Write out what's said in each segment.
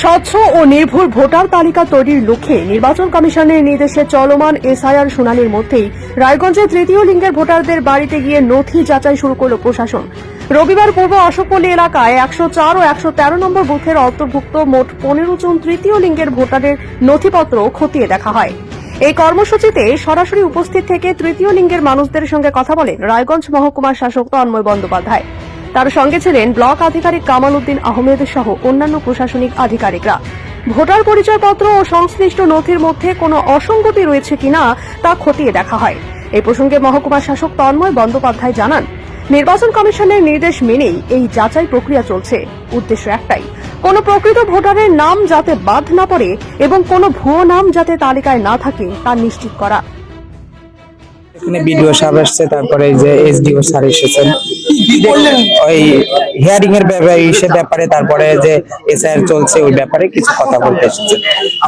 স্বচ্ছ ও নির্ভুল ভোটার তালিকা তৈরির লক্ষ্যে নির্বাচন কমিশনের নির্দেশে চলমান এসআইআর শুনানির মধ্যেই রায়গঞ্জে তৃতীয় লিঙ্গের ভোটারদের বাড়িতে গিয়ে নথি যাচাই শুরু করল প্রশাসন। রবিবার পূর্ব অশোকপল্লী এলাকায় একশো চার ও একশো তেরো নম্বর বুথের অন্তর্ভুক্ত মোট পনেরো জন তৃতীয় লিঙ্গের ভোটারের নথিপত্র খতিয়ে দেখা হয়। এই কর্মসূচিতে সরাসরি উপস্থিত থেকে তৃতীয় লিঙ্গের মানুষদের সঙ্গে কথা বলেন রায়গঞ্জ মহকুমার শাসক তন্ময় বন্দ্যোপাধ্যায়। তার সঙ্গে ছিলেন ব্লক আধিকারিক কামাল উদ্দিন আহমেদ সহ অন্যান্য প্রশাসনিক আধিকারিকরা। ভোটার পরিচয়পত্র ও সংশ্লিষ্ট নথির মধ্যে কোনো অসঙ্গতি রয়েছে কিনা তা খতিয়ে দেখা হয়। এই প্রসঙ্গে মহকুমা শাসক তন্ময় বন্দ্যোপাধ্যায় জানান, নির্বাচন কমিশনের নির্দেশ মেনেই এই যাচাই প্রক্রিয়া চলছে। উদ্দেশ্য একটাই, কোনো প্রকৃত ভোটারের নাম যাতে বাদ না পড়ে এবং কোনো ভুয়ো নাম যাতে তালিকায় না থাকে তা নিশ্চিত করা। এখানে বিডিও সাহেব আসছে তারপরে যে এসডিও স্যার এসেছেন। ওই হিয়ারিং এর ব্যাপারে এসে ব্যাপারে, তারপরে যে এসআইআর চলছে, ওই ব্যাপারে কিছু কথা বলতে এসেছে।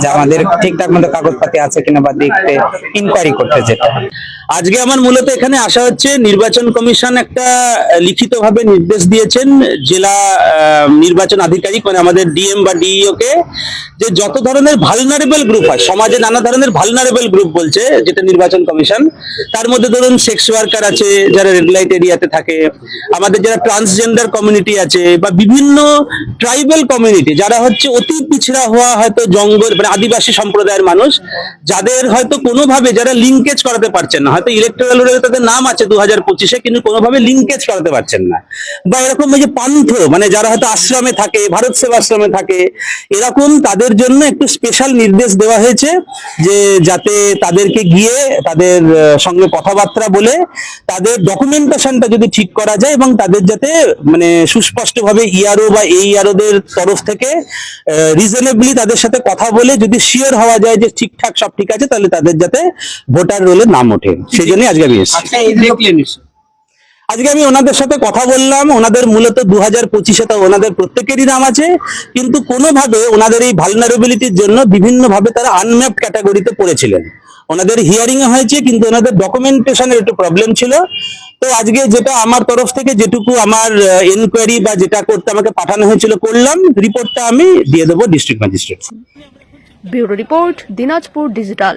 যে আমাদের ঠিকঠাক মতো কাগজপাতি আছে কিনা বা দেখতে ইনকোয়ারি করতে যেটা আজকে আমার মূলত এখানে আসা হচ্ছে নির্বাচন কমিশন একটা লিখিত ভাবে নির্দেশ দিয়েছেন জেলা নির্বাচন আধিকারিক মানে আমাদের ডিএম বা ডিইও কে যে যত ধরনের ভালনারেবল গ্রুপ হয়, সমাজে নানা ধরনের ভালনারেবল গ্রুপ বলছে, যেটা নির্বাচন কমিশন, তার মধ্যে ধরুন সেক্স ওয়ার্কার আছে, যারা রেড লাইট এরিয়াতে থাকে, আমাদের যারা ট্রান্সজেন্ডার কমিউনিটি আছে, বা বিভিন্ন ট্রাইবাল কমিউনিটি যারা হচ্ছে অতি পিছড়া হওয়া হয়তো জঙ্গল মানে আদিবাসী সম্প্রদায়ের মানুষ, যাদের হয়তো কোনোভাবে যারা লিঙ্কেজ করাতে পারছেন না হয়তো ইলেকট্রাল রোলে তাদের নাম আছে দু হাজার পঁচিশে, কিন্তু কোনোভাবে লিঙ্কেজ করাতে পারছেন না। বা এরকম ওই যে পান্থ মানে যারা হয়তো আশ্রমে থাকে, ভারত সেবা আশ্রমে থাকে, এরকম তাদের জন্য একটু স্পেশাল নির্দেশ দেওয়া হয়েছে যে যাতে তাদেরকে গিয়ে তাদের সঙ্গে কথাবার্তা বলে তাদের ডকুমেন্টেশনটা যদি ঠিক করা যায় এবং তাদের যাতে মানে সুস্পষ্টভাবে ইআরও বা এই ইআরওদের তরফ থেকে রিজনেবলি তাদের সাথে কথা বলে যদি শিওর হওয়া যায় যে ঠিকঠাক সব ঠিক আছে, তাহলে তাদের যাতে ভোটার রোলে নাম ওঠে। সেই জন্যই আজকে আমি এসেছি। দেখলেন আজকে আমি ওনাদের সাথে কথা বললাম ওনাদের মূলত দু হাজার পঁচিশে তো ওনাদের প্রত্যেকেরই নাম আছে কিন্তু কোনোভাবে ওনাদের এই ভালনারেবিলিটির জন্য বিভিন্নভাবে তারা আনম্যাপড ক্যাটাগরিতে পড়েছিলেন। ওনাদের হিয়ারিং হয়েছে কিন্তু ওনাদের ডকুমেন্টেশনের একটু প্রবলেম ছিল। তো আজকে যেটা আমার তরফ থেকে যেটুকু আমার এনকোয়ারি বা যেটা করতে আমাকে পাঠানো হয়েছিল করলাম। রিপোর্টটা আমি দিয়ে দেবো district magistrate bureau report Dinajpur digital